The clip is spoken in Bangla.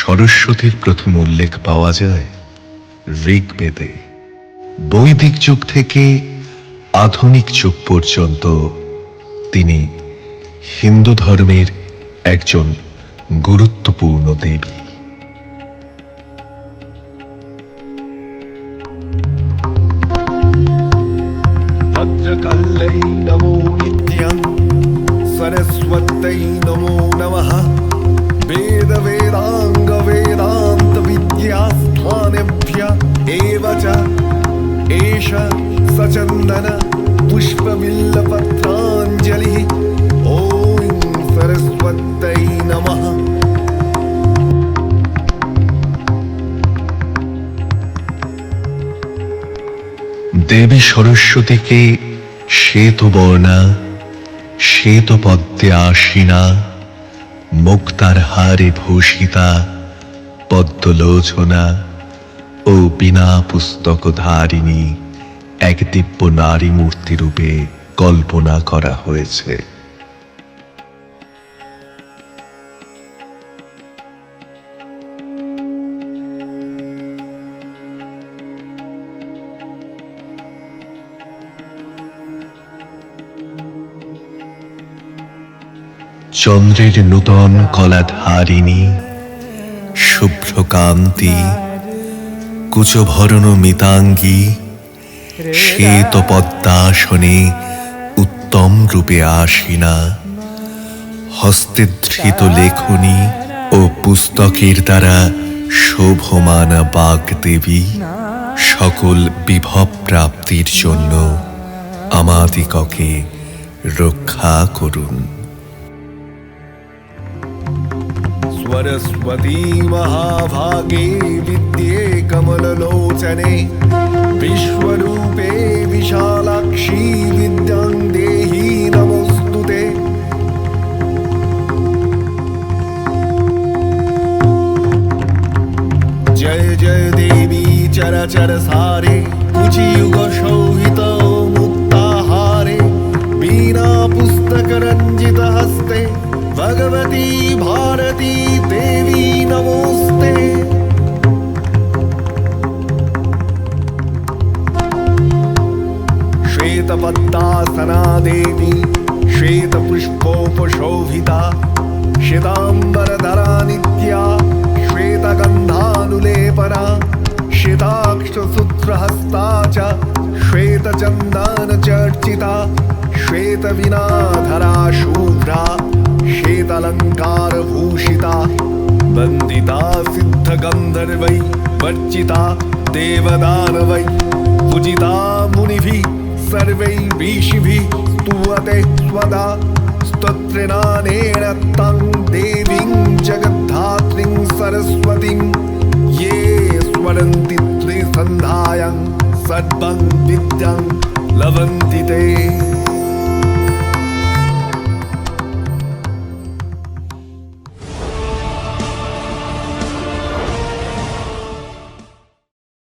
সরস্বতীর প্রথম উল্লেখ পাওয়া যায় ঋগ্বেদে। বৈদিক যুগ থেকে আধুনিক যুগ পর্যন্ত তিনি হিন্দু ধর্মের একজন গুরুত্বপূর্ণ দেবী। নমো নিত্যং, সরস্বত্যৈ নমো নমঃ। वेदवेदाङ्गवेदान्तविद्यास्थानेभ्य एव च एष सचन्दन पुष्पबिल्लपत्राञ्जलिः ॐ सरस्वत्यै नमः দেবী সরস্বতীকে শ্বেতবর্ণা শ্বেতপদ্মে আসীনা মুক্তার হারে ভূষিতা পদ্মলোচনা ও বিনা পুস্তক ধারিণী এক দিব্য নারী মূর্তি রূপে কল্পনা করা হয়েছে। চন্দ্রের নূতন কলাধারিণী, শুভ্রকান্তি কুচভরণ মিতাঙ্গী। শ্বেত পদ্মাসনে উত্তম রূপে আসিনা। হস্তে ধৃত লেখনী ও পুস্তকের দ্বারা শোভমান বাগদেবী সকল বিভব প্রাপ্তির জন্য আমাদিগকে রক্ষা করুন। सरस्वती महाभागे विद्ये कमललोचने विश्वरूपे विशालाक्षी विद्यां देहि नमोऽस्तु ते। जय जय देवी चरचरसारे कुचियुगशोहित मुक्ताहारे वीणापुस्तकरञ्जितहस्ते। भगवती भारती देवी नमोस्ते श्वेतपद्मासना देवी श्वेतपुष्पोपशोभिता श्वेताम्बरधरा नित्या श्वेतगन्धानुलेपना श्वेताक्षसूत्रहस्ता च श्वेतचन्दनचर्चिता श्वेतविनाधरा शूद्रा श्वेतालङ्कारभूषिता वन्दिता सिद्धगन्धर्वै वर्जिता, देवदानवै पूजिता मुनिभिः, सर्वैः ऋषिभिः स्तूयते स्वदा। स्तोत्रेणानेन तं देवीं जगद्धात्रीं सरस्वतीं, ये स्वरन्ति त्रिसन्धायां, सर्वं विद्यां लभन्ति ते।